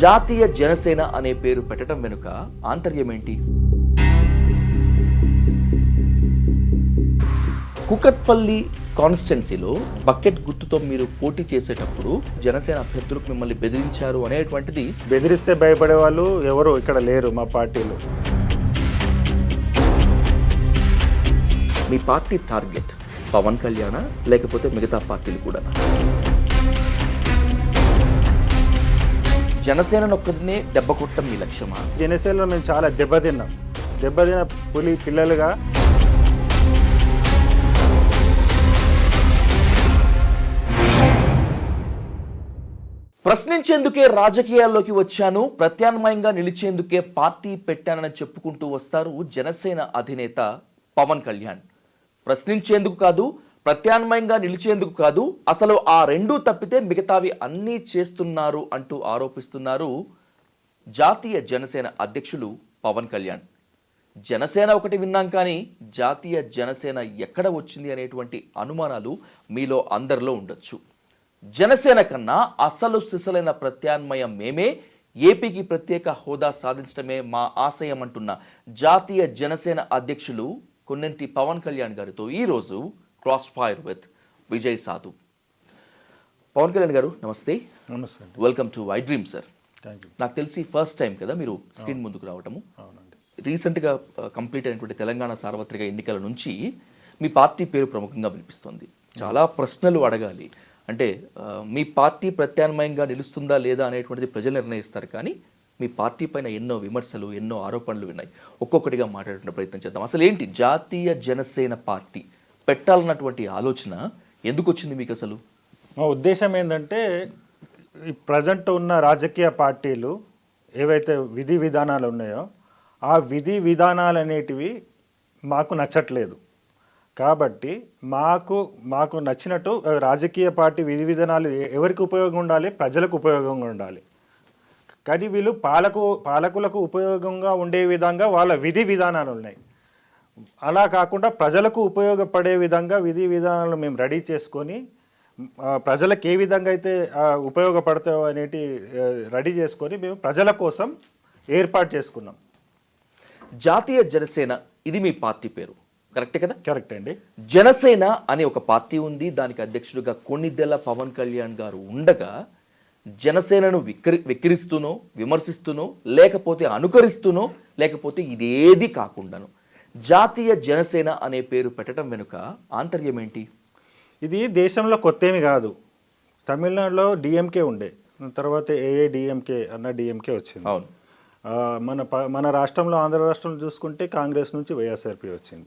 జాతీయ జనసేన అనే పేరు పెట్టడం వెనుక ఆంతర్యం ఏంటి కుకట్పల్లి కాన్స్టిట్యున్సీలో బకెట్ గుర్తుతో మీరు పోటీ చేసేటప్పుడు జనసేన అభ్యర్థులకు మిమ్మల్ని బెదిరించారు అనేటువంటిది బెదిరిస్తే భయపడే వాళ్ళు ఎవరు ఇక్కడ లేరు మా పార్టీలో. మీ పార్టీ టార్గెట్ పవన్ కళ్యాణ లేకపోతే మిగతా పార్టీలు కూడా. జనసేన ఒక్కదినే దెబ్బ కొట్టడం మీ లక్ష్యమా? జనసేనలో మేము చాలా దెబ్బతిన్నాం దెబ్బతిన్న పులి పిల్లలుగా. ప్రశ్నించేందుకే రాజకీయాల్లోకి వచ్చాను ప్రత్యామ్నాయంగా నిలిచేందుకే పార్టీ పెట్టానని చెప్పుకుంటూ వస్తారు జనసేన అధినేత పవన్ కళ్యాణ్. ప్రశ్నించేందుకు కాదు ప్రత్యామ్నాయంగా నిలిచేందుకు కాదు అసలు ఆ రెండూ తప్పితే మిగతావి అన్నీ చేస్తున్నారు అంటూ ఆరోపిస్తున్నారు జాతీయ జనసేన అధ్యక్షులు పవన్ కళ్యాణ్. జనసేన ఒకటి విన్నాం కానీ జాతీయ జనసేన ఎక్కడ వచ్చింది అనేటువంటి అనుమానాలు మీలో అందరిలో ఉండొచ్చు. జనసేన కన్నా అసలు సిసలైన ప్రత్యామ్నాయం మేమే ఏపీకి ప్రత్యేక హోదా సాధించడమే మా ఆశయం అంటున్న జాతీయ జనసేన అధ్యక్షులు కొన్నింటి పవన్ కళ్యాణ్ గారితో ఈరోజు క్రాస్ ఫైర్ విత్ విజయ్ సాధు పవన్ కళ్యాణ్ గారు నమస్తే నమస్తే welcome to iDream sir నాకు తెలిసి ఫస్ట్ టైం కదా మీరు స్క్రీన్ ముందుకు రావటము రీసెంట్గా కంప్లీట్ అయినటువంటి తెలంగాణ సార్వత్రిక ఎన్నికల నుంచి మీ పార్టీ పేరు ప్రముఖంగా వినిపిస్తుంది చాలా ప్రశ్నలు అడగాలి అంటే మీ పార్టీ ప్రత్యామ్నాయంగా నిలుస్తుందా లేదా అనేటువంటిది ప్రజలు నిర్ణయిస్తారు కానీ మీ పార్టీ పైన ఎన్నో విమర్శలు ఎన్నో ఆరోపణలు విన్నాయి ఒక్కొక్కటిగా మాట్లాడే ప్రయత్నం చేద్దాం అసలు ఏంటి జాతీయ జనసేన పార్టీ పెట్టాలన్నటువంటి ఆలోచన ఎందుకు వచ్చింది మీకు అసలు మా ఉద్దేశం ఏంటంటే ఈ ప్రజెంట్ ఉన్న రాజకీయ పార్టీలు ఏవైతే విధి విధానాలు ఉన్నాయో ఆ విధి విధానాలు అనేటివి మాకు నచ్చట్లేదు. కాబట్టి మాకు మాకు నచ్చినట్టు రాజకీయ పార్టీ విధి విధానాలు ఎవరికి ఉపయోగం ఉండాలి? ప్రజలకు ఉపయోగంగా ఉండాలి. కానీ వీళ్ళు పాలకు పాలకులకు ఉపయోగంగా ఉండే విధంగా వాళ్ళ విధి విధానాలు ఉన్నాయి అలా కాకుండా ప్రజలకు ఉపయోగపడే విధంగా విధి విధానాలు మేము రెడీ చేసుకొని ప్రజలకు ఏ విధంగా అయితే ఉపయోగపడతాయో అనేటి రెడీ చేసుకొని మేము ప్రజల కోసం ఏర్పాటు చేసుకున్నాం. జాతీయ జనసేన ఇది మీ పార్టీ పేరు. కరెక్టే కదా? కరెక్ట్ అండి. జనసేన అనే ఒక పార్టీ ఉంది. దానికి అధ్యక్షుడిగా కొన్నిదెల పవన్ కళ్యాణ్ గారు ఉండగా జనసేనను విక్రి విక్రిస్తూనో విమర్శిస్తూనో లేకపోతే అనుకరిస్తూనో లేకపోతే ఇదేది కాకుండాను. జాతీయ జనసేన అనే పేరు పెట్టడం వెనుక ఆంతర్యం ఏంటి? ఇది దేశంలో కొత్త ఏమి కాదు. తమిళనాడులో డిఎంకే ఉండే. తర్వాత ఏఏ డిఎంకే అన్న డిఎంకే వచ్చింది. అవును. మన ప- మన రాష్ట్రంలో ఆంధ్ర రాష్ట్రంలో చూసుకుంటే కాంగ్రెస్ నుంచి వైఎస్ఆర్పి వచ్చింది.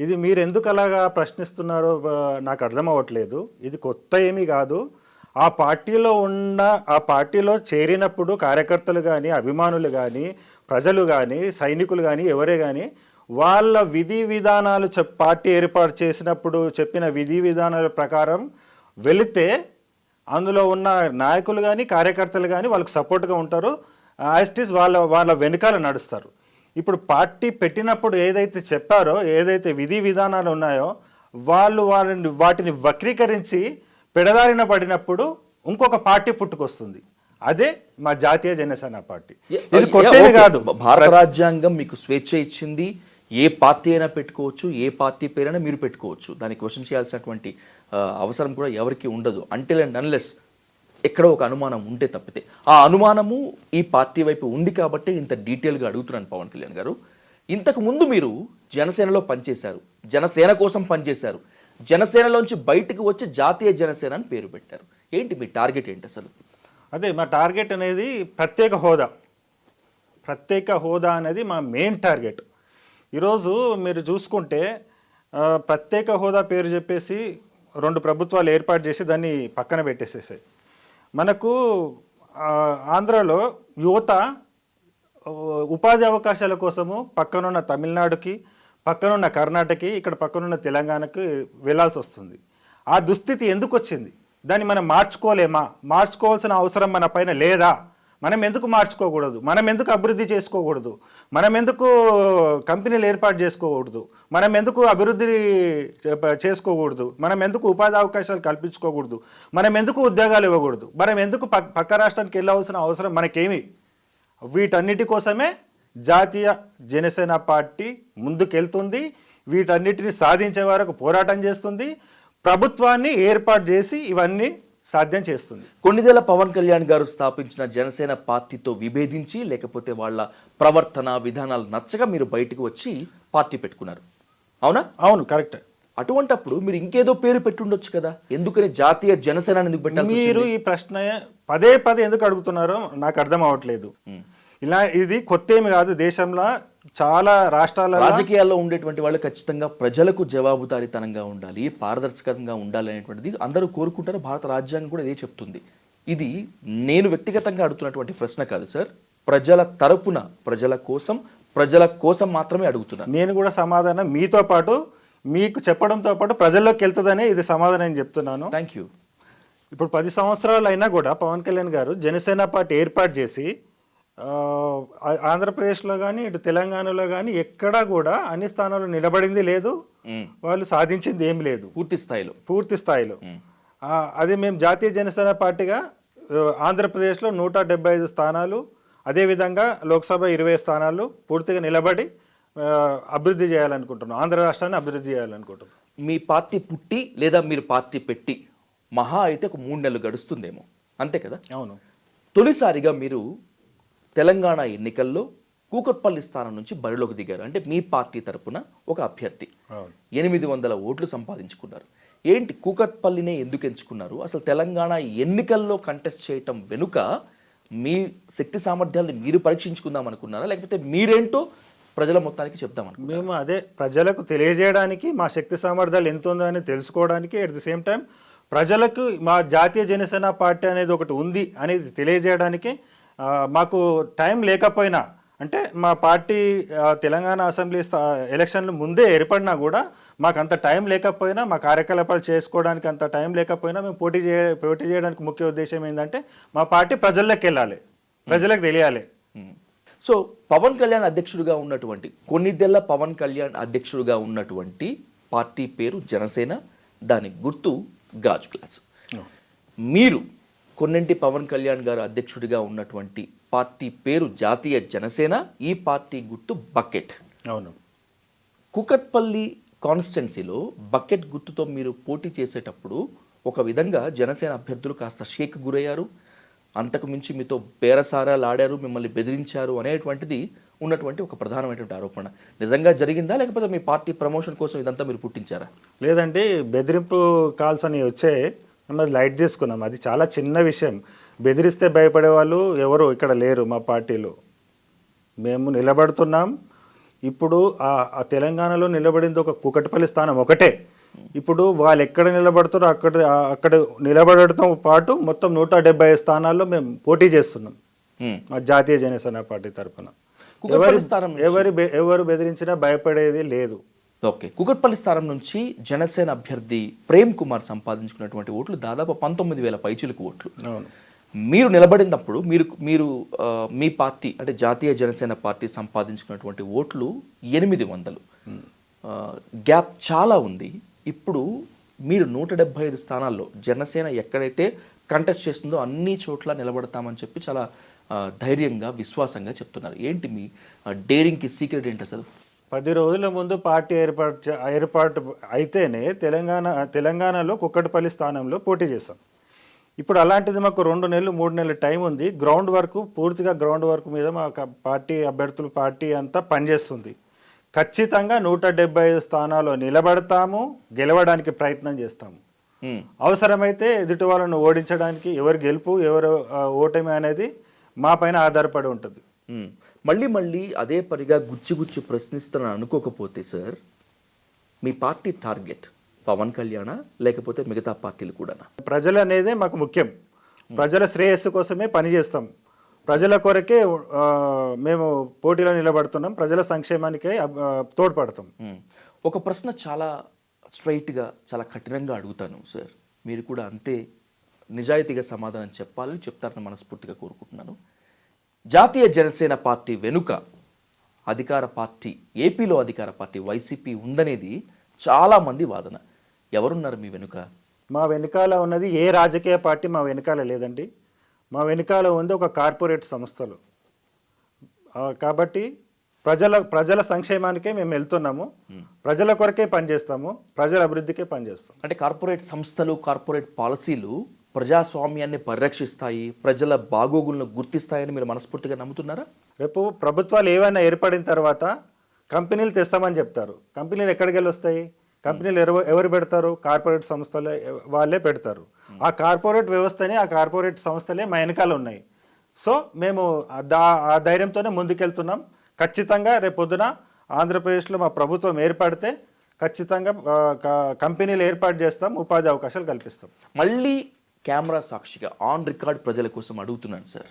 ఇది మీరు ఎందుకు అలాగా ప్రశ్నిస్తున్నారో నాకు అర్థం అవ్వట్లేదు. ఇది కొత్త ఏమీ కాదు. ఆ పార్టీలో ఉన్న ఆ పార్టీలో చేరినప్పుడు కార్యకర్తలు కానీ అభిమానులు కానీ ప్రజలు కానీ సైనికులు కానీ ఎవరే కానీ వాళ్ళ విధి విధానాలు పార్టీ ఏర్పాటు చేసినప్పుడు చెప్పిన విధి విధానాల ప్రకారం వెళితే అందులో ఉన్న నాయకులు కానీ కార్యకర్తలు కానీ వాళ్ళకి సపోర్ట్గా ఉంటారు. యాస్టిస్ వాళ్ళ వాళ్ళ వెనుకాల నడుస్తారు. ఇప్పుడు పార్టీ పెట్టినప్పుడు ఏదైతే చెప్పారో ఏదైతే విధి విధానాలు ఉన్నాయో వాళ్ళు వాళ్ళని వాటిని వక్రీకరించి పెడదారిన ఇంకొక పార్టీ పుట్టుకొస్తుంది. అదే మా జాతీయ జనసేన పార్టీ. ఇది కొత్తది. కాదు. భారత రాజ్యాంగం మీకు స్వేచ్ఛ ఇచ్చింది. ఏ పార్టీ అయినా పెట్టుకోవచ్చు ఏ పార్టీ పేరైనా మీరు పెట్టుకోవచ్చు. దాన్ని క్వశ్చన్ చేయాల్సినటువంటి అవసరం కూడా ఎవరికి ఉండదు. అంటిల్ అండ్ అన్లెస్ ఎక్కడో ఒక అనుమానం ఉంటే తప్పితే. ఆ అనుమానము ఈ పార్టీ వైపు ఉంది కాబట్టి ఇంత డీటెయిల్గా అడుగుతున్నాను పవన్ కళ్యాణ్ గారు. ఇంతకు ముందు మీరు జనసేనలో పనిచేశారు. జనసేన కోసం పనిచేశారు. జనసేనలోంచి బయటకు వచ్చి జాతీయ జనసేన అని పేరు పెట్టారు. ఏంటి మీ టార్గెట్ ఏంటి అసలు? అదే మా టార్గెట్ అనేది ప్రత్యేక హోదా. ప్రత్యేక హోదా అనేది మా మెయిన్ టార్గెట్. ఈరోజు మీరు చూసుకుంటే ప్రత్యేక హోదా పేరు చెప్పేసి రెండు ప్రభుత్వాలు ఏర్పాటు చేసి దాన్ని పక్కన పెట్టేసేసాయి. మనకు ఆంధ్రాలో యువత ఉపాధి అవకాశాల కోసము పక్కనున్న తమిళనాడుకి పక్కనున్న కర్ణాటకకి ఇక్కడ పక్కనున్న తెలంగాణకి వెళ్ళాల్సి వస్తుంది. ఆ దుస్థితి ఎందుకు వచ్చింది దాన్ని మనం మార్చుకోలేమా? మార్చుకోవాల్సిన అవసరం మన పైన లేదా? మనం ఎందుకు మార్చుకోకూడదు? మనం ఎందుకు అభివృద్ధి చేసుకోకూడదు? మనం ఎందుకు కంపెనీలు ఏర్పాటు చేసుకోకూడదు? మనం ఎందుకు అభివృద్ధి చేసుకోకూడదు? మనం ఎందుకు ఉపాధి అవకాశాలు కల్పించుకోకూడదు? మనం ఎందుకు ఉద్యోగాలు ఇవ్వకూడదు? మనం ఎందుకు పక్క రాష్ట్రానికి వెళ్ళవలసిన అవసరం మనకేమి? వీటన్నిటి కోసమే జాతీయ జనసేన పార్టీ ముందుకెళ్తుంది. వీటన్నిటిని సాధించే వరకు పోరాటం చేస్తుంది. ప్రభుత్వాన్ని ఏర్పాటు చేసి ఇవన్నీ సాధ్యం చేస్తుంది. కొన్నిదేళ్ళ పవన్ కళ్యాణ్ గారు స్థాపించిన జనసేన పార్టీతో విభేదించి లేకపోతే వాళ్ళ ప్రవర్తన విధానాలు నచ్చగా మీరు బయటకు వచ్చి పార్టీ పెట్టుకున్నారు. అవునా? అవును కరెక్ట్. అటువంటప్పుడు మీరు ఇంకేదో పేరు పెట్టుండొచ్చు కదా. ఎందుకని జాతీయ జనసేన ఎందుకు పెట్టారు మీరు ఈ ప్రశ్న పదే పదే ఎందుకు అడుగుతున్నారో నాకు అర్థం అవ్వట్లేదు. ఇలా ఇది కొత్త ఏమి కాదు. దేశంలో చాలా రాష్ట్రాలలో రాజకీయాల్లో ఉండేటువంటి వాళ్ళు ఖచ్చితంగా ప్రజలకు జవాబుదారీతనంగా ఉండాలి పారదర్శకంగా ఉండాలి అనేటువంటిది అందరూ కోరుకుంటారు. భారత రాజ్యాంగం కూడా ఇదే చెప్తుంది. ఇది నేను వ్యక్తిగతంగా అడుగుతున్నటువంటి ప్రశ్న కాదు సార్. ప్రజల తరపున ప్రజల కోసం ప్రజల కోసం మాత్రమే అడుగుతున్నాను నేను కూడా సమాధానం మీతో పాటు మీకు చెప్పడంతో పాటు ప్రజల్లోకి వెళ్తుందనే ఇది సమాధానం నేను చెప్తున్నాను. థ్యాంక్ యూ ఇప్పుడు పది సంవత్సరాలు అయినా కూడా పవన్ కళ్యాణ్ గారు జనసేన పార్టీ ఏర్పాటు చేసి ఆంధ్రప్రదేశ్లో కానీ ఇటు తెలంగాణలో కానీ ఎక్కడా కూడా అన్ని స్థానాల్లో నిలబడింది లేదు. వాళ్ళు సాధించింది ఏం లేదు. పూర్తి స్థాయిలో. పూర్తి స్థాయిలో. అది మేము జాతీయ జనసేన పార్టీగా ఆంధ్రప్రదేశ్లో నూట డెబ్బై ఐదు స్థానాలు అదేవిధంగా లోక్సభ ఇరవై స్థానాలు పూర్తిగా నిలబడి అభివృద్ధి చేయాలనుకుంటున్నాం. ఆంధ్ర రాష్ట్రాన్ని అభివృద్ధి చేయాలనుకుంటున్నాం. మీ పార్టీ పుట్టి లేదా మీరు పార్టీ పెట్టి మహా అయితే ఒక మూడు నెలలు గడుస్తుందేమో. అంతే కదా? అవును. తొలిసారిగా మీరు తెలంగాణ ఎన్నికల్లో కూకట్పల్లి స్థానం నుంచి బరిలోకి దిగారు. అంటే మీ పార్టీ తరపున ఒక అభ్యర్థి. ఎనిమిది వందల ఓట్లు సంపాదించుకున్నారు. ఏంటి కూకట్పల్లినే ఎందుకు ఎంచుకున్నారు? అసలు తెలంగాణ ఎన్నికల్లో కంటెస్ట్ చేయటం వెనుక మీ శక్తి సామర్థ్యాలను మీరు పరీక్షించుకుందాం అనుకున్నారా? లేకపోతే మీరేంటో ప్రజల మొత్తానికి చెప్దాం అనుకున్నారా? మేము అదే ప్రజలకు తెలియజేయడానికి మా శక్తి సామర్థ్యాలు ఎంత ఉందో అని తెలుసుకోవడానికి అట్ ది సేమ్ టైం ప్రజలకు మా జాతీయ జనసేన పార్టీ అనేది ఒకటి ఉంది అనేది తెలియజేయడానికి మాకు టైం లేకపోయినా అంటే మా పార్టీ తెలంగాణ అసెంబ్లీ స్థా- ఎలక్షన్లు ముందే ఏర్పడినా కూడా మాకు అంత టైం లేకపోయినా మా కార్యకలాపాలు చేసుకోవడానికి అంత టైం లేకపోయినా మేము పోటీ చేయ పోటీ చేయడానికి ముఖ్య ఉద్దేశం ఏంటంటే మా పార్టీ ప్రజల్లోకి వెళ్ళాలి. ప్రజలకు తెలియాలి. సో పవన్ కళ్యాణ్ అధ్యక్షుడిగా ఉన్నటువంటి కొన్నిదెల్ల పవన్ కళ్యాణ్ అధ్యక్షుడిగా ఉన్నటువంటి పార్టీ పేరు జనసేన దాని గుర్తు గాజు గ్లాస్ మీరు కొన్నింటి పవన్ కళ్యాణ్ గారు అధ్యక్షుడిగా ఉన్నటువంటి పార్టీ పేరు జాతీయ జనసేన ఈ పార్టీ గుర్తు బకెట్. అవును. కుకట్పల్లి కాన్స్టిట్యున్సీలో బకెట్ గుర్తుతో మీరు పోటీ చేసేటప్పుడు ఒక విధంగా జనసేన అభ్యర్థులు కాస్త షేక్ గురయ్యారు. అంతకు మించి మీతో బేరసారాలు ఆడారు మిమ్మల్ని బెదిరించారు అనేటువంటిది ఉన్నటువంటి ఒక ప్రధానమైనటువంటి ఆరోపణ. నిజంగా జరిగిందా లేకపోతే మీ పార్టీ ప్రమోషన్ కోసం ఇదంతా మీరు పుట్టించారా? లేదంటే బెదిరింపు కాల్స్ అని వచ్చే అన్నది లైట్ చేసుకున్నాం అది చాలా చిన్న విషయం. బెదిరిస్తే భయపడే వాళ్ళు ఎవరు ఇక్కడ లేరు మా పార్టీలో. మేము నిలబడుతున్నాం. ఇప్పుడు ఆ తెలంగాణలో నిలబడింది ఒక కుకటిపల్లి స్థానం ఒకటే. ఇప్పుడు వాళ్ళు ఎక్కడ నిలబడతారో అక్కడ అక్కడ నిలబడటంతో పాటు మొత్తం నూట డెబ్బై స్థానాల్లో మేము పోటీ చేస్తున్నాం. మా జాతీయ జనసేన పార్టీ తరఫున ఎవరి ఎవరి ఎవరు బెదిరించినా భయపడేది లేదు. ఓకే. కుకట్పల్లి స్థానం నుంచి జనసేన అభ్యర్థి ప్రేమ్ కుమార్ సంపాదించుకున్నటువంటి ఓట్లు దాదాపు పంతొమ్మిది వేల పైచిలకు ఓట్లు. మీరు నిలబడినప్పుడు మీరు మీరు మీ పార్టీ అంటే జాతీయ జనసేన పార్టీ సంపాదించుకున్నటువంటి ఓట్లు ఎనిమిది వందలు. గ్యాప్ చాలా ఉంది. ఇప్పుడు మీరు నూట డెబ్బై ఐదు స్థానాల్లో జనసేన ఎక్కడైతే కంటెస్ట్ చేస్తుందో అన్ని చోట్ల నిలబడతామని చెప్పి చాలా ధైర్యంగా విశ్వాసంగా చెప్తున్నారు. ఏంటి మీ డేరింగ్కి సీక్రెట్ ఏంటి అసలు? పది రోజుల ముందు పార్టీ ఏర్పాటు ఏర్పాటు అయితేనే తెలంగాణ తెలంగాణలో కుక్కటిపల్లి స్థానంలో పోటీ చేశాం. ఇప్పుడు అలాంటిది మాకు రెండు నెలలు మూడు నెలలు టైం ఉంది. గ్రౌండ్ వర్క్ పూర్తిగా గ్రౌండ్ వర్క్ మీద మా పార్టీ అభ్యర్థులు పార్టీ అంతా పనిచేస్తుంది. ఖచ్చితంగా నూట డెబ్బై ఐదు స్థానాల్లో నిలబడతాము గెలవడానికి ప్రయత్నం చేస్తాము. అవసరమైతే ఎదుటి వాళ్ళను ఓడించడానికి ఎవరు గెలుపు ఎవరు ఓటమి అనేది మా పైన ఆధారపడి ఉంటుంది. మళ్ళీ మళ్ళీ అదే పరిగా గుచ్చి గుచ్చి ప్రశ్నిస్తానని అనుకోకపోతే సార్ మీ పార్టీ టార్గెట్ పవన్ కళ్యాణ లేకపోతే మిగతా పార్టీలు కూడానా? ప్రజలు అనేదే మాకు ముఖ్యం. ప్రజల శ్రేయస్సు కోసమే పనిచేస్తాం ప్రజల కొరకే మేము పోటీలో నిలబడుతున్నాం. ప్రజల సంక్షేమానికే తోడ్పడతాం. ఒక ప్రశ్న చాలా స్ట్రైట్గా చాలా కఠినంగా అడుగుతాను సార్. మీరు కూడా అంతే నిజాయితీగా సమాధానం చెప్పాలని చెప్తారని మనస్ఫూర్తిగా కోరుకుంటున్నాను. జాతీయ జనసేన పార్టీ వెనుక అధికార పార్టీ ఏపీలో అధికార పార్టీ వైసీపీ ఉందనేది చాలామంది వాదన. ఎవరున్నారు మీ వెనుక? మా వెనకాల ఉన్నది ఏ రాజకీయ పార్టీ మా వెనకాల లేదండి. మా వెనకాల ఉంది ఒక కార్పొరేట్ సంస్థలు. కాబట్టి ప్రజల ప్రజల సంక్షేమానికే మేము వెళ్తున్నాము. ప్రజల కొరకే పనిచేస్తాము. ప్రజల అభివృద్ధికే పనిచేస్తాం అంటే కార్పొరేట్ సంస్థలు కార్పొరేట్ పాలసీలు ప్రజాస్వామ్యాన్ని పరిరక్షిస్తాయి ప్రజల బాగోగులను గుర్తిస్తాయని మీరు మనస్ఫూర్తిగా నమ్ముతున్నారా? రేపు ప్రభుత్వాలు ఏవైనా ఏర్పడిన తర్వాత కంపెనీలు తెస్తామని చెప్తారు. కంపెనీలు ఎక్కడికి వెళ్ళి వస్తాయి? కంపెనీలు ఎవరు ఎవరు పెడతారు? కార్పొరేట్ సంస్థలే వాళ్ళే పెడతారు. ఆ కార్పొరేట్ వ్యవస్థనే ఆ కార్పొరేట్ సంస్థలే మా వెనకాల ఉన్నాయి. సో మేము ఆ దా ఆ ధైర్యంతోనే ముందుకెళ్తున్నాం. ఖచ్చితంగా రేపు పొద్దున ఆంధ్రప్రదేశ్లో మా ప్రభుత్వం ఏర్పడితే ఖచ్చితంగా కంపెనీలు ఏర్పాటు చేస్తాం ఉపాధి అవకాశాలు కల్పిస్తాం. మళ్ళీ కెమెరా సాక్షిగా ఆన్ రికార్డ్ ప్రజల కోసం అడుగుతున్నాను సార్.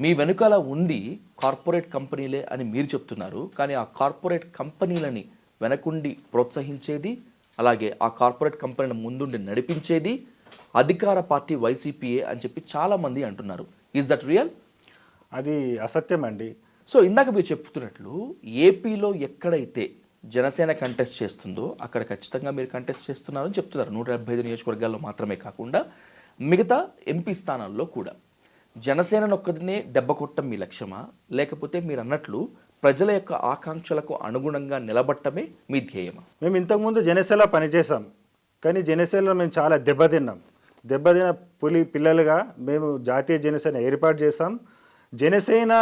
మీ వెనుకాల ఉంది కార్పొరేట్ కంపెనీలే అని మీరు చెప్తున్నారు కానీ ఆ కార్పొరేట్ కంపెనీలని వెనకుండి ప్రోత్సహించేది అలాగే ఆ కార్పొరేట్ కంపెనీల ముందుండి నడిపించేది అధికార పార్టీ వైసీపీఏ అని చెప్పి చాలామంది అంటున్నారు. ఈజ్ దట్ రియల్ అది అసత్యం అండి సో ఇందాక మీరు చెప్తున్నట్లు ఏపీలో ఎక్కడైతే జనసేన కంటెస్ట్ చేస్తుందో అక్కడ ఖచ్చితంగా మీరు కంటెస్ట్ చేస్తున్నారని చెప్తున్నారు. నూట డెబ్బై ఐదు నియోజకవర్గాల్లో మాత్రమే కాకుండా మిగతా ఎంపీ స్థానాల్లో కూడా. జనసేనను ఒక్కదినే దెబ్బ కొట్టడం మీ లక్ష్యమా? లేకపోతే మీరు అన్నట్లు ప్రజల యొక్క ఆకాంక్షలకు అనుగుణంగా నిలబట్టమే మీ ధ్యేయమా? మేము ఇంతకుముందు జనసేనలో పనిచేసాం కానీ జనసేనలో మేము చాలా దెబ్బతిన్నాం. దెబ్బతిన్న పులి పిల్లలుగా మేము జాతీయ జనసేన ఏర్పాటు చేసాం జనసేన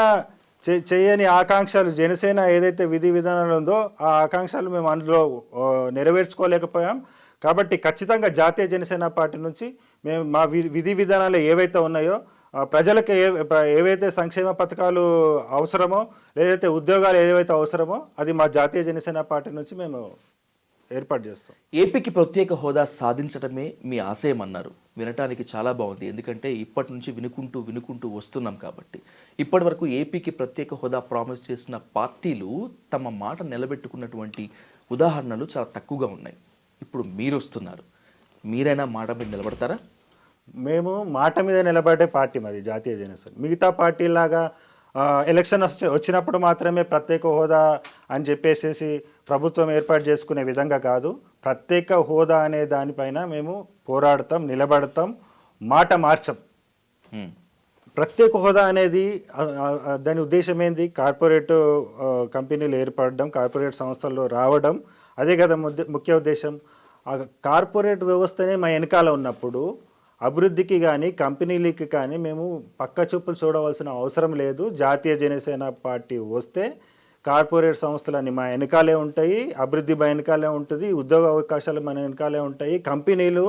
చేయని ఆకాంక్షలు జనసేన ఏదైతే విధి విధానాలు ఉందో ఆ ఆకాంక్షలు మేము అందులో నెరవేర్చుకోలేకపోయాం. కాబట్టి ఖచ్చితంగా జాతీయ జనసేన పార్టీ నుంచి మేము మా వి- విధి విధానాలు ఏవైతే ఉన్నాయో ప్రజలకు ఏ ఏవైతే సంక్షేమ పథకాలు అవసరమో లేదైతే ఉద్యోగాలు ఏవైతే అవసరమో అది మా జాతీయ జనసేన పార్టీ నుంచి మేము ఏర్పాటు చేస్తాం. ఏపీకి ప్రత్యేక హోదా సాధించడమే మీ ఆశయం అన్నారు వినటానికి చాలా బాగుంది. ఎందుకంటే ఇప్పటి నుంచి వినుకుంటూ వినుకుంటూ వస్తున్నాం కాబట్టి. ఇప్పటి వరకు ఏపీకి ప్రత్యేక హోదా ప్రామిస్ చేసిన పార్టీలు తమ మాట నిలబెట్టుకున్నటువంటి ఉదాహరణలు చాలా తక్కువగా ఉన్నాయి. ఇప్పుడు మీరు వస్తున్నారు మీరైనా మాట మీద నిలబడతారా? మేము మాట మీద నిలబడే పార్టీ మాది జాతీయ జనసేన మిగతా పార్టీలాగా ఎలక్షన్ వచ్చి వచ్చినప్పుడు మాత్రమే ప్రత్యేక హోదా అని చెప్పేసేసి ప్రభుత్వం ఏర్పాటు చేసుకునే విధంగా కాదు. ప్రత్యేక హోదా అనే దానిపైన మేము పోరాడతాం నిలబడతాం మాట మార్చం. ప్రత్యేక హోదా అనేది దాని ఉద్దేశం ఏంది? కార్పొరేట్ కంపెనీలు ఏర్పడడం కార్పొరేట్ సంస్థల్లో రావడం. అదే కదా ముద్ద- ముఖ్య ఉద్దేశం. ఆ కార్పొరేట్ వ్యవస్థనే మా వెనకాల ఉన్నప్పుడు అభివృద్ధికి కానీ కంపెనీలకి కానీ మేము పక్క చూపులు చూడవలసిన అవసరం లేదు. జాతీయ జనసేన పార్టీ వస్తే కార్పొరేట్ సంస్థలన్నీ మా వెనకాలే ఉంటాయి అభివృద్ధి మా వెనకాలే ఉంటుంది ఉద్యోగ అవకాశాలు మన వెనకాలే ఉంటాయి కంపెనీలు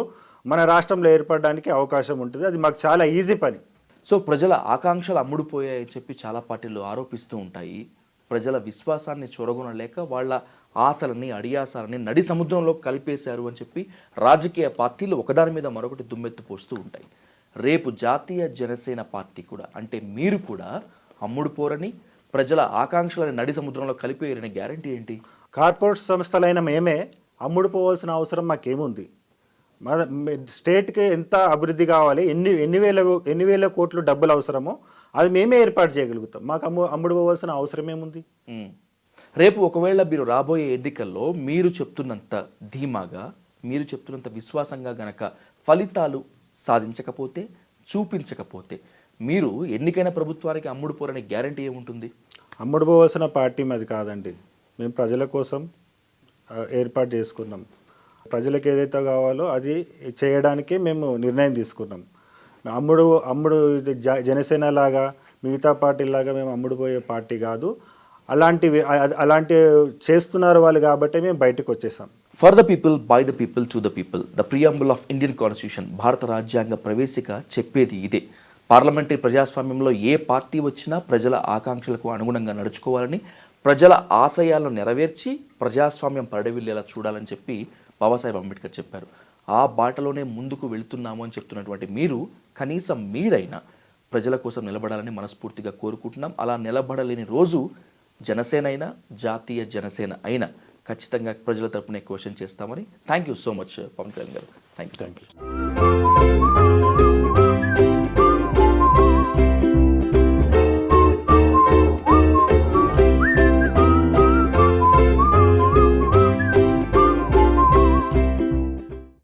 మన రాష్ట్రంలో ఏర్పడడానికి అవకాశం ఉంటుంది. అది మాకు చాలా ఈజీ పని. సో ప్రజల ఆకాంక్షలు అమ్ముడుపోయాయని చెప్పి చాలా పార్టీలు ఆరోపిస్తూ ఉంటాయి. ప్రజల విశ్వాసాన్ని చొరగొనలేక వాళ్ళ ఆశలని అడియాసాలని నడి సముద్రంలో కలిపేశారు అని చెప్పి రాజకీయ పార్టీలు ఒకదాని మీద మరొకటి దుమ్మెత్తు పోస్తూ ఉంటాయి. రేపు జాతీయ జనసేన పార్టీ కూడా అంటే మీరు కూడా అమ్ముడుపోరని ప్రజల ఆకాంక్షలని నడి సముద్రంలో కలిపేయరని గ్యారంటీ ఏంటి? కార్పొరేట్ సంస్థలైన మేమే అమ్ముడు పోవాల్సిన అవసరం మాకేముంది? మన స్టేట్కి ఎంత అభివృద్ధి కావాలి? ఎన్ని ఎన్ని వేల ఎన్ని వేల కోట్లు డబ్బులు అవసరమో అది మేమే ఏర్పాటు చేయగలుగుతాం. మాకు అమ్ము అమ్ముడుపోవాల్సిన అవసరం ఏముంది. రేపు ఒకవేళ మీరు రాబోయే ఎన్నికల్లో మీరు చెప్తున్నంత ధీమాగా మీరు చెప్తున్నంత విశ్వాసంగా గనక ఫలితాలు సాధించకపోతే చూపించకపోతే మీరు ఎన్నికైన ప్రభుత్వానికి అమ్ముడుపోరని గ్యారంటీ ఏముంటుంది? అమ్ముడుపోవాల్సిన పార్టీ మాది కాదండి. మేము ప్రజల కోసం ఆ, ఏర్పాటు చేసుకున్నాం. ప్రజలకు ఏదైతే కావాలో అది చేయడానికే మేము నిర్ణయం తీసుకున్నాం. అమ్ముడు అమ్ముడు ఇది జ- జనసేన లాగా మిగతా పార్టీ లాగా మేము అమ్ముడుపోయే పార్టీ కాదు. అలాంటివి అలాంటి చేస్తున్నారు వాళ్ళు కాబట్టి మేము బయటకు వచ్చేసాం. For the people by the people to the people the preamble of Indian constitution భారత రాజ్యాంగ ప్రవేశిక చెప్పేది ఇదే. పార్లమెంటరీ ప్రజాస్వామ్యంలో ఏ పార్టీ వచ్చినా ప్రజల ఆకాంక్షలకు అనుగుణంగా నడుచుకోవాలని ప్రజల ఆశయాలను నెరవేర్చి ప్రజాస్వామ్యం పరడవిల్లేలా చూడాలని చెప్పి బాబాసాహెబ్ అంబేద్కర్ చెప్పారు. ఆ బాటలోనే ముందుకు వెళ్తున్నాము అని చెప్తున్నటువంటి మీరు కనీసం మీరైనా ప్రజల కోసం నిలబడాలని మనస్ఫూర్తిగా కోరుకుంటున్నాం. అలా నిలబడలేని రోజు జనసేన అయినా జాతీయ జనసేన అయినా ఖచ్చితంగా ప్రజల తరపునే క్వశ్చన్ చేస్తామని. Thank you so much Pawan Kalyan garu. Thank you thank you